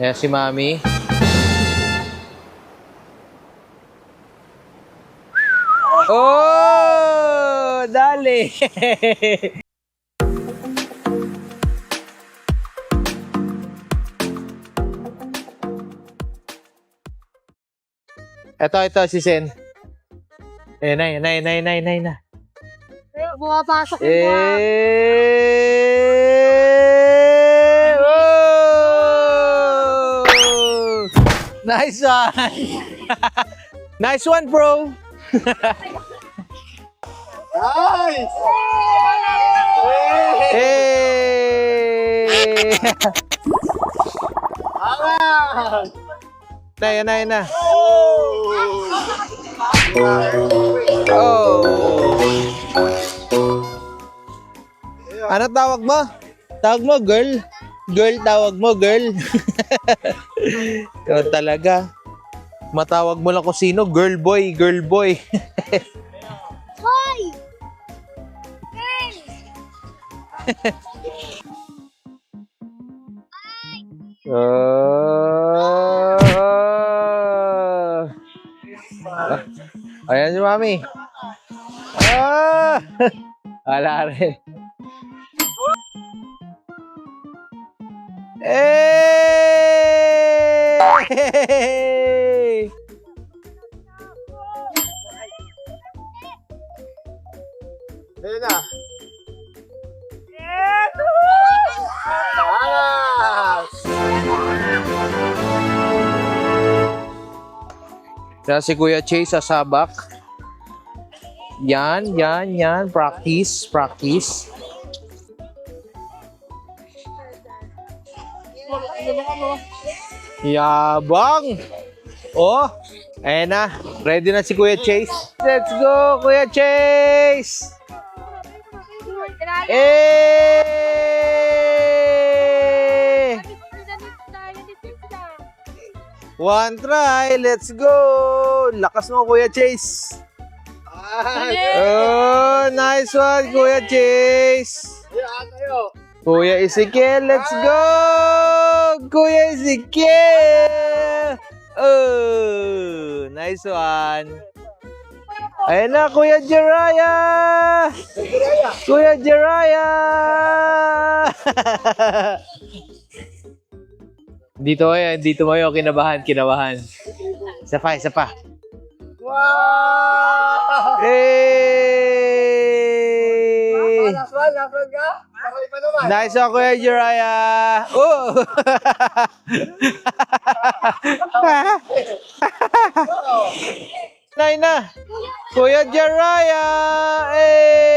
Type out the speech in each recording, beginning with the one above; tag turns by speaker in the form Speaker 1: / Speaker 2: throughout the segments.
Speaker 1: Ayan si Mami. Oh! Dali! Ito, ito, si Sen. Eh, nay, nay, nay, nay, nay, na.
Speaker 2: Bumapasok yung.
Speaker 1: Eh! Nice one! nice one, bro!
Speaker 3: Nice!
Speaker 1: Hey!
Speaker 3: Angas!
Speaker 1: na, yan na, yan na.
Speaker 3: Oh!
Speaker 1: Ano tawag mo? Tawag mo, girl? Girl, tawag mo, girl. Ikaw talaga. Matawag mo lang kung sino, girl boy, girl boy.
Speaker 2: Hoy!
Speaker 1: Ah. Ayan si Mami. Ah! Wala rin. Hey!
Speaker 3: Ayun na.
Speaker 1: Kaya si Kuya Chase sa sabak. Yan, yan, yan. Practice, practice. Yabang! Oh, ayan na. Ready na si Kuya Chase. Let's go, Kuya Chase! Eh! One try, let's go! Lakas mo, Kuya Chase. Oh, nice one, Kuya Chase.
Speaker 3: Kayo!
Speaker 1: Kuya Ezekiel, let's go! Kuya Ezekiel! Oh, nice one. Ayan na, Kuya Jeraya! Kuya Jeraya! dito kayo, dito kayo, kinabahan, kinabahan. Isa pa, isa pa.
Speaker 3: Wow!
Speaker 1: Hey!
Speaker 3: Last one, last one ka? Naman.
Speaker 1: Nice one, Kuya Jiraya. Oh! Nay na. Kuya Jiraya. Eh!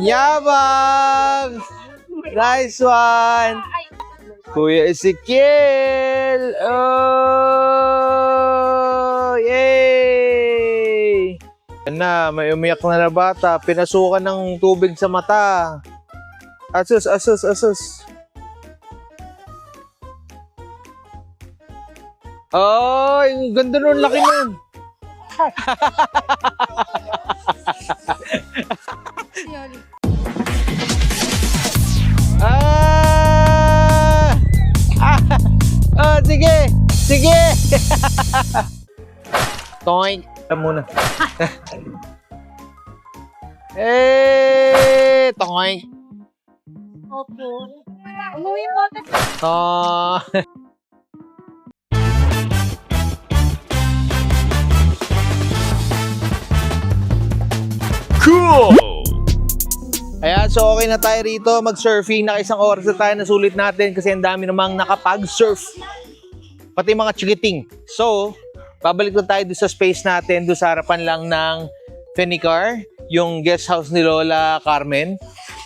Speaker 1: Yabang! Nice one. Kuya Ezekiel. Oh! Na, may umiyak na na bata. Pinasukan ng tubig sa mata. Asus, asus, asus. Oh, yung ganda nun, laki nun. ah! Ah! Oh, sige! Sige! Toink! Ito muna. eh! Toink!
Speaker 2: Opo. Umuwi mo.
Speaker 1: To.
Speaker 4: Cool!
Speaker 1: Ayan, so okay na tayo rito. Mag-surfing. Naka-isang oras na tayo. Nasulit natin kasi ang dami namang nakapag-surf. Pati mga chikiting. So, babalik na tayo doon sa space natin. Doon sa harapan lang ng Fenicar. Yung guest house ni Lola Carmen.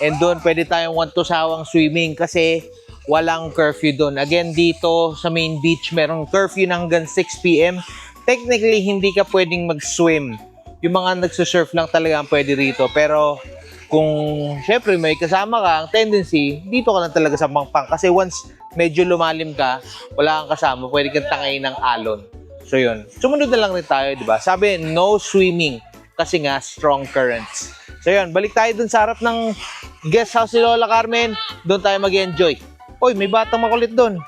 Speaker 1: And doon pwede tayong one to sawang swimming kasi walang curfew doon. Again, dito sa main beach, merong curfew ng hanggang 6pm. Technically, hindi ka pwedeng mag-swim. Yung mga nagsusurf lang talaga ang pwede rito. Pero kung syempre may kasama ka, ang tendency, dito ka lang talaga sa pangpang. Kasi once medyo lumalim ka, wala kang kasama, pwede kang tangay ng alon. So yun. Sumunod na lang rin tayo, di ba? Sabi, no swimming. Kasi nga, strong currents. So yun, balik tayo dun sa harap ng guest house ni Lola Carmen. Doon tayo mag-enjoy. Hoy, may batang makulit doon.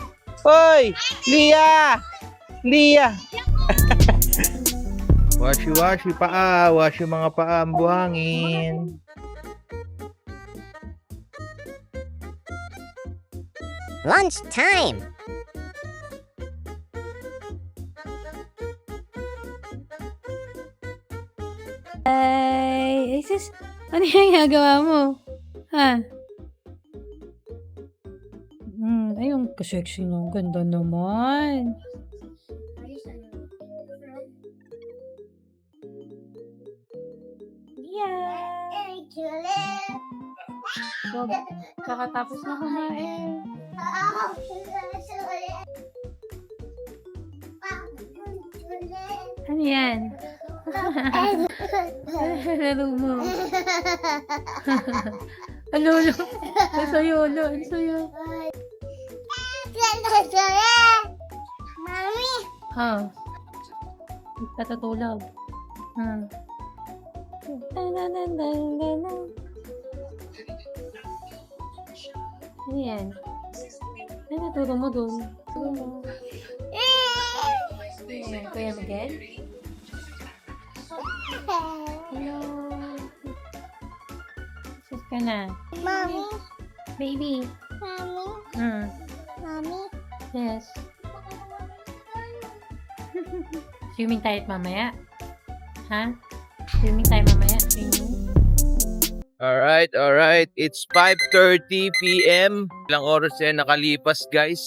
Speaker 1: Hoy, Lia! Lia! washi-washi paa, washi mga paa ang buhangin.
Speaker 4: Lunch time.
Speaker 2: Ay, sis, ano yung ginagawa mo? Ha? Hmm, ayun, kasexy ng ganda naman. Yeah. So, kakatapos na kumain. Ano yan? Laro mo. Ano, ano? Ano sa'yo, ano? Ano sa'yo?
Speaker 4: Mami.
Speaker 2: Ha? Patatulog. Ha? Ano yan? Ano naturo mo doon? Turo mo. Ayan, Kuya Miguel? Hello. Sus ka na.
Speaker 4: Mami.
Speaker 2: Baby.
Speaker 4: Mami.
Speaker 2: Hmm.
Speaker 4: Mami.
Speaker 2: Yes. Swimming tayo mamaya? Ha? Swimming tayo mamaya? Swimming?
Speaker 1: Alright, alright. It's 5.30 p.m. Ilang oras yan nakalipas, guys.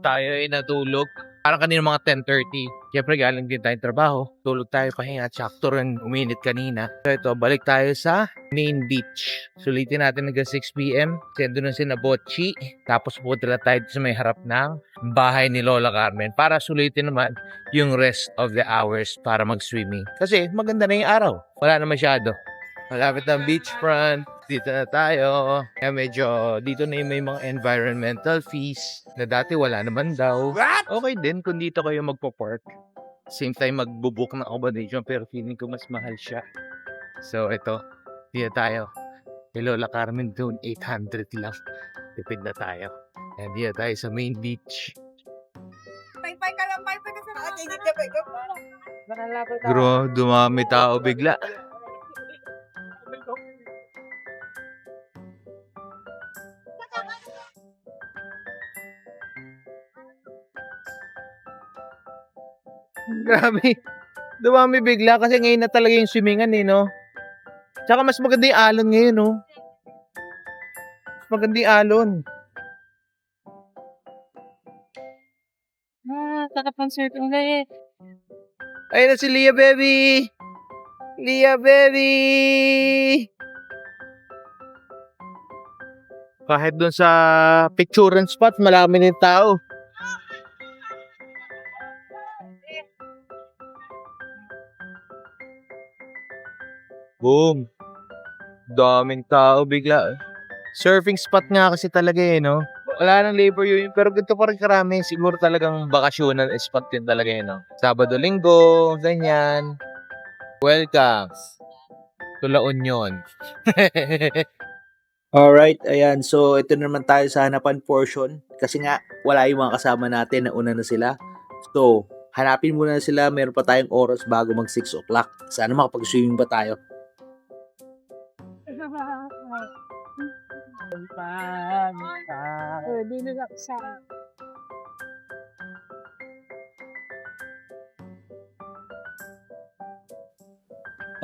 Speaker 1: Tayo ay natulog. Parang kanina mga 10.30. Siyempre, galing din tayong trabaho. Tulog tayo, pahinga. Sakto rin, uminit kanina. So, ito, balik tayo sa main beach. Sulitin natin hanggang 6 p.m. Sendo na si Nabochi. Tapos pupunta na tayo sa may harap ng bahay ni Lola Carmen para sulitin naman yung rest of the hours para mag-swimming. Kasi maganda na yung araw. Wala na masyado. Malapit ng beachfront. Dito na tayo. Kaya medyo dito na yung may mga environmental fees na dati wala naman daw. Okay din kung dito kayo magpo-park. Same time magbubook ng accommodation pero feeling ko mas mahal siya. So ito, dito tayo. Kay Lola Carmen doon, 800 lang. Tipid na tayo. And dito tayo sa main beach. Bro, dumami tao bigla. Grabe. Dumami bigla kasi ngayon na talaga yung swimmingan eh, no? Tsaka mas maganda yung alon ngayon, no? Mas maganda yung alon.
Speaker 2: Ah, kakapang-surf ulit.
Speaker 1: Ayun na si Leah Baby! Leah Baby! Kahit doon sa picturean spot, malami ng tao. Boom! Daming tao bigla. Surfing spot nga kasi talaga eh, no? Wala nang labor yun, pero ganito pa rin karami. Siguro talagang vacational spot din talaga yun, no? Sabado, linggo, ganyan. Welcome to La Union. Alright, ayan. So, ito naman tayo sa hanapan portion. Kasi nga, wala yung mga kasama natin. Nauna na sila. So, hanapin muna sila. Meron pa tayong oras bago mag 6 o'clock. Sana makapag-swimming pa tayo.
Speaker 2: Pwede na lang sa...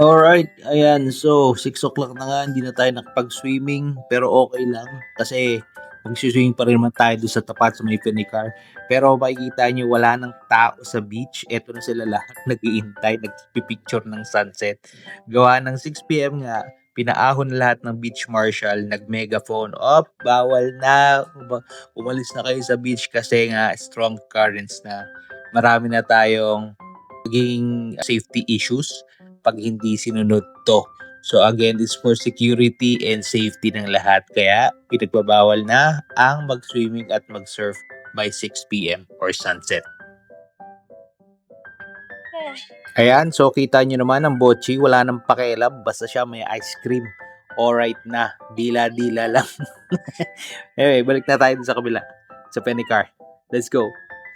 Speaker 5: Alright, ayan. So, 6 o'clock na nga, hindi na tayo nakapag-swimming. Pero okay lang. Kasi, mag-swimming pa rin naman tayo doon sa tapat sa may Funicar. Pero makikita nyo, wala nang tao sa beach. Eto na sila lahat nag-iintay, nagpipicture ng sunset. Gawa ng 6pm nga, pinaahon na lahat ng beach marshal, nag-megaphone, op, bawal na, Uma- umalis na kayo sa beach kasi nga strong currents na. Marami na tayong naging safety issues pag hindi sinunod to. So again, it's for security and safety ng lahat. Kaya pinagbabawal na ang mag-swimming at mag-surf by 6pm or sunset. Ayan, so kita nyo naman ang bochi, wala nang pakialam, basta siya may ice cream alright na. Dila-dila lang. anyway, balik na tayo sa kabila. Sa Pennycar. Let's go.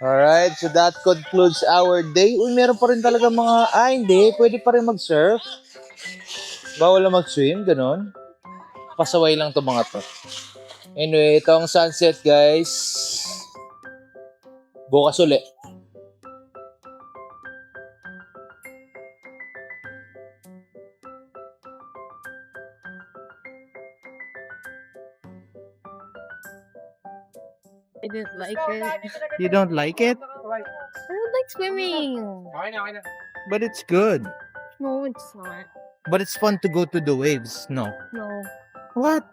Speaker 1: Alright, so that concludes our day. Uy, meron pa rin talaga mga, ah hindi, pwede pa rin mag-surf. Bawal na mag-swim, ganun. Pasaway lang to mga to. Anyway, ito ang sunset guys. Bukas uli.
Speaker 2: Like it.
Speaker 1: You don't like it?
Speaker 2: I don't like swimming.
Speaker 1: But it's good.
Speaker 2: No, it's not.
Speaker 1: But it's fun to go to the waves. No.
Speaker 2: No.
Speaker 1: What?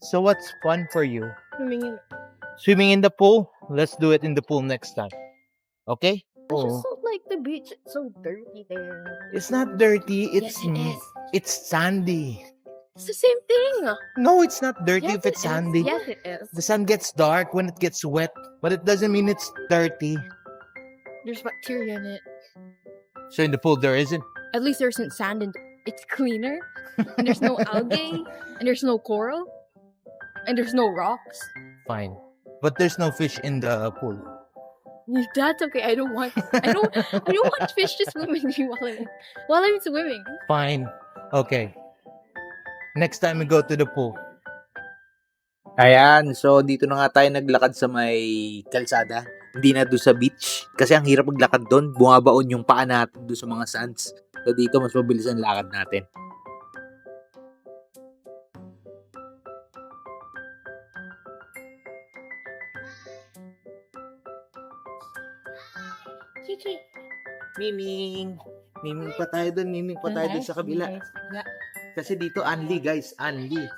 Speaker 1: So what's fun for you?
Speaker 2: Swimming in
Speaker 1: Swimming in the pool? Let's do it in the pool next time. Okay?
Speaker 2: I just oh. don't like the beach. It's so dirty there.
Speaker 1: It's not dirty. It's
Speaker 2: yes, it is.
Speaker 1: it's sandy.
Speaker 2: It's the same thing.
Speaker 1: No, it's not dirty
Speaker 2: Yes,
Speaker 1: if it's
Speaker 2: it is.
Speaker 1: sandy.
Speaker 2: Yes, it is.
Speaker 1: The sun gets dark when it gets wet, but it doesn't mean it's dirty.
Speaker 2: There's bacteria in it.
Speaker 1: So in the pool there isn't.
Speaker 2: At least there isn't sand and it's cleaner. And there's no algae. And there's no coral. And there's no rocks.
Speaker 1: Fine. But there's no fish in the pool.
Speaker 2: That's okay. I don't want. I don't. I don't want fish to swim with me while I'm while I'm swimming.
Speaker 1: Fine. Okay. Next time we go to the pool.
Speaker 5: Ayan, so dito na nga tayo naglakad sa may kalsada. Hindi na doon sa beach. Kasi ang hirap maglakad doon. Bumabaon yung paa natin doon sa mga sands. So dito mas mabilis ang lakad natin.
Speaker 2: Chichi.
Speaker 1: Miming. Miming pa tayo doon. Miming pa tayo doon sa kabila. Kasi dito Anli guys. Anli.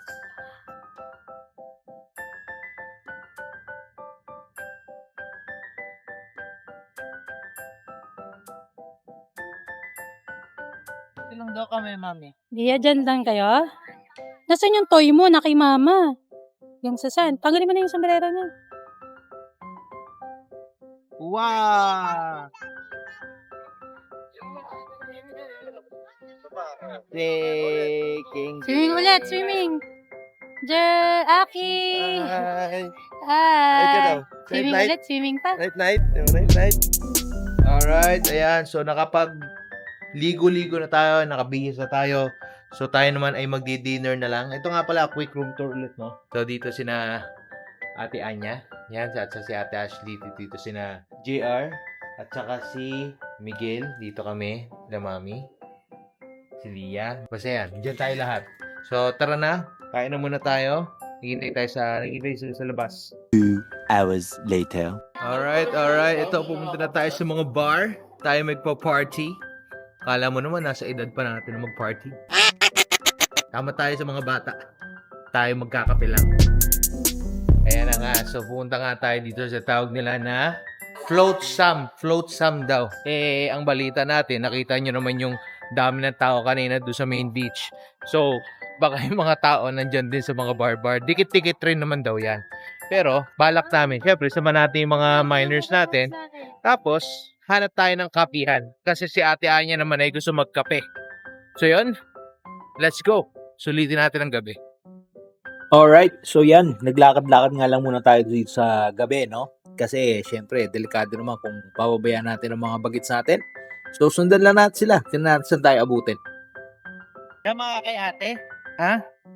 Speaker 1: Ilang daw kami, mami?
Speaker 6: Diya, dyan lang kayo? Nasaan yung toy mo na kay mama? Yung sa sand. Tanggalin mo na yung sombrero niya.
Speaker 1: Wow! Taking
Speaker 6: Swimming ulit, swimming. Jer, Aki.
Speaker 1: Hi!
Speaker 6: Hi. Swimming ulit, swimming pa.
Speaker 1: Night night. Night night. Alright, ayan. So nakapag ligo-ligo na tayo, nakabihis na tayo. So tayo naman ay magdi-dinner na lang. Ito nga pala, quick room tour ulit, no? So dito sina Ate Anya. Yan, at sa si Ate Ashley. Dito sina JR. At saka si Miguel. Dito kami. La Mami. Si Lia. Basta yan. Diyan tayo lahat. So tara na. Kain na muna tayo. Hihintay tayo sa, hihintay sila sa labas.
Speaker 7: hours later.
Speaker 1: Alright, alright. Ito, pupunta na tayo sa mga bar. Tayo magpa-party. Kala mo naman, nasa edad pa natin na mag-party. Tama tayo sa mga bata. Tayo magkakape lang. Ayan na nga. So, pupunta nga tayo dito sa tawag nila na Float Sam. Float Sam daw. Eh, ang balita natin, nakita nyo naman yung dami ng tao kanina doon sa main beach. So, baka yung mga tao nandyan din sa mga bar-bar. Dikit-dikit rin naman daw yan. Pero, balak namin. Siyempre, sama natin yung mga minors natin. Tapos, hanap tayo ng kapihan. Kasi si ate Anya naman ay gusto magkape. So, yun. Let's go. Sulitin natin ang gabi.
Speaker 5: Alright, so yan. Naglakad-lakad nga lang muna tayo dito sa gabi, no? Kasi, syempre, delikado naman kung pababayaan natin ang mga bagets natin. So, sundan lang natin sila. Tingnan natin saan tayo abutin.
Speaker 1: Yan mga kay ate.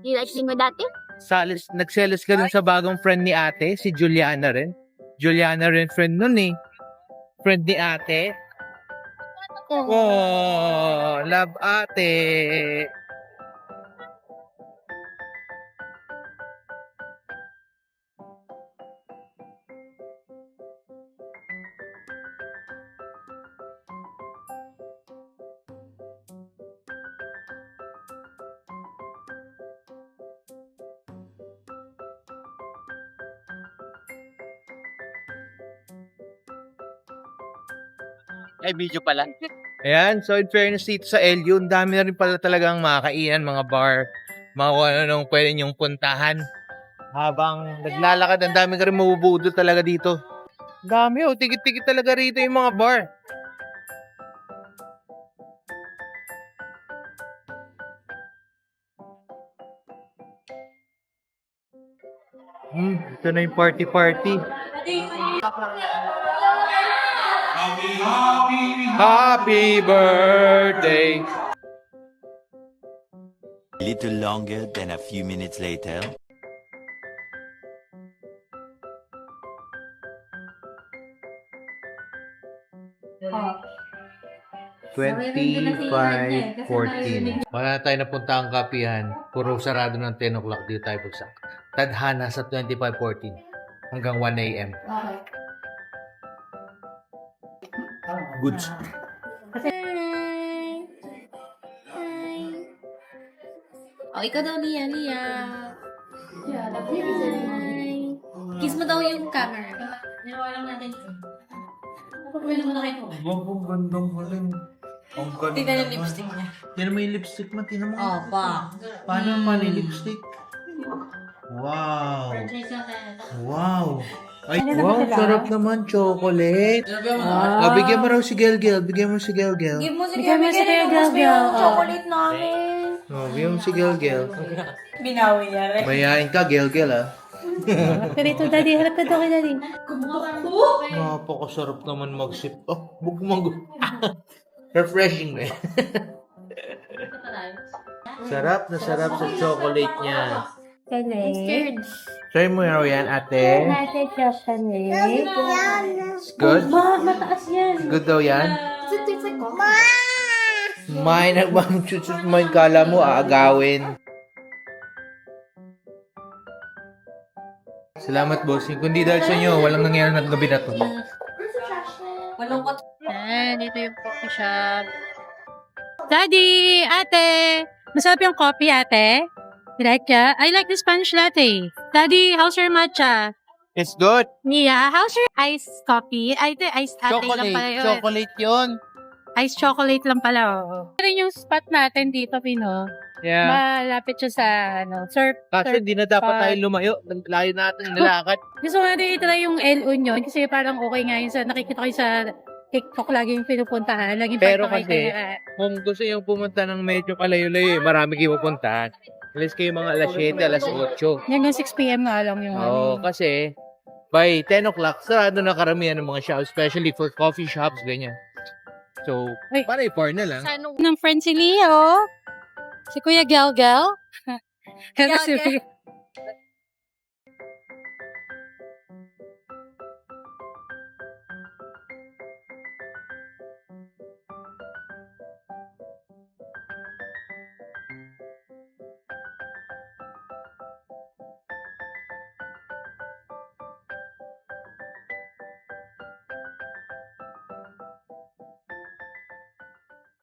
Speaker 2: You like mo dati?
Speaker 1: Salis, nagselos ka dun sa bagong friend ni ate, si Juliana rin. Juliana rin friend nun eh. Friend ni ate. Oh, love ate.
Speaker 7: Ay, video pala.
Speaker 1: Ayan, so in fairness dito sa LU, ang dami na rin pala talagang makakainan, mga bar, mga kung ano nung pwede nyong puntahan. Habang naglalakad, ang dami ka rin mabubudol talaga dito. Ang dami oh, tikit-tikit talaga rito yung mga bar. Hmm, ito na yung party-party. Happy birthday!
Speaker 7: A little longer than a few minutes later.
Speaker 1: Twenty-five, fourteen. Wala na tayo napunta ang kapihan. Puro sarado ng 10 o'clock. Dito tayo bugsak. Tadhana sa 25.14 hanggang 1 a.m.
Speaker 5: Goods.
Speaker 2: Oh, ikaw daw, Lia, Lia. Hi. Kiss mo daw yung camera.
Speaker 6: Nilawa lang natin. Pagpapawin mo na kayo.
Speaker 1: Ang gandang halin. Ang ganda.
Speaker 2: Tingnan yung lipstick niya.
Speaker 1: Tinan mo yung lipstick mo. Tinan mo.
Speaker 2: Oh, pa.
Speaker 1: Paano yung lipstick? Wow.
Speaker 6: Franchise lang tayo.
Speaker 1: Wow. Ay,
Speaker 6: Ano
Speaker 1: wow,
Speaker 6: sila?
Speaker 1: sarap naman, chocolate. Ah, bigyan mo raw si Gelgel. Bigyan mo si Gelgel.
Speaker 2: Give mo si
Speaker 6: Bigyan mo si Kuya Gabriel.
Speaker 2: chocolate namin.
Speaker 1: Oh, bigyan mo si Gelgel.
Speaker 6: Binawi niya rin.
Speaker 1: Mayayain ka, Gelgel, ah.
Speaker 6: Pero ito, daddy. Harap ka daw kay daddy.
Speaker 1: Napakasarap naman mag-sip. Oh, bugmag. Refreshing na Sarap na sarap sa chocolate niya.
Speaker 6: Chocolate.
Speaker 1: Try mo raw yan, ate.
Speaker 6: Chocolate.
Speaker 1: Good?
Speaker 6: Ma, mataas yan.
Speaker 1: Good daw yan? May nagbang chuchut mo yung kala mo, aagawin. Salamat, bossing. Kundi dahil sa inyo, walang nangyari ng gabi na to.
Speaker 2: Walang kot.
Speaker 6: Yan, dito yung coffee shop. Daddy! Ate! Masarap yung coffee, ate? Ya? I like the Spanish latte. Daddy, how's your matcha?
Speaker 1: It's good.
Speaker 6: Nia, how's your iced coffee? Ay, ito, iced latte lang pala yun.
Speaker 1: Chocolate yun.
Speaker 6: Iced chocolate lang pala, oo. Ito rin yung spot natin dito, Pino.
Speaker 1: Yeah.
Speaker 6: Malapit siya sa, ano, surf.
Speaker 1: Kasi
Speaker 6: surf
Speaker 1: di na dapat
Speaker 6: spot.
Speaker 1: tayo lumayo. Layo natin nilakad.
Speaker 6: Gusto ko natin itry yung LO nyo kasi parang okay nga yun sa nakikita ko yun sa TikTok laging pinupuntahan. Laging
Speaker 1: Pero
Speaker 6: papakita
Speaker 1: kasi,
Speaker 6: niya.
Speaker 1: Kung gusto yung pumunta ng medyo kalayo-layo, eh, marami kayo pupuntahan. Alis kayo mga alas 7, alas 8.
Speaker 6: Hanggang 6pm nga lang yung
Speaker 1: Oo,
Speaker 6: ano.
Speaker 1: kasi by 10 o'clock, sarado na karamihan ng mga shops, especially for coffee shops, ganyan. So,
Speaker 6: Ay.
Speaker 1: para i-pour na lang.
Speaker 2: Sa
Speaker 6: ng friend si Leo. Si Kuya Gal Gal.
Speaker 2: Gal
Speaker 6: si
Speaker 2: Gal.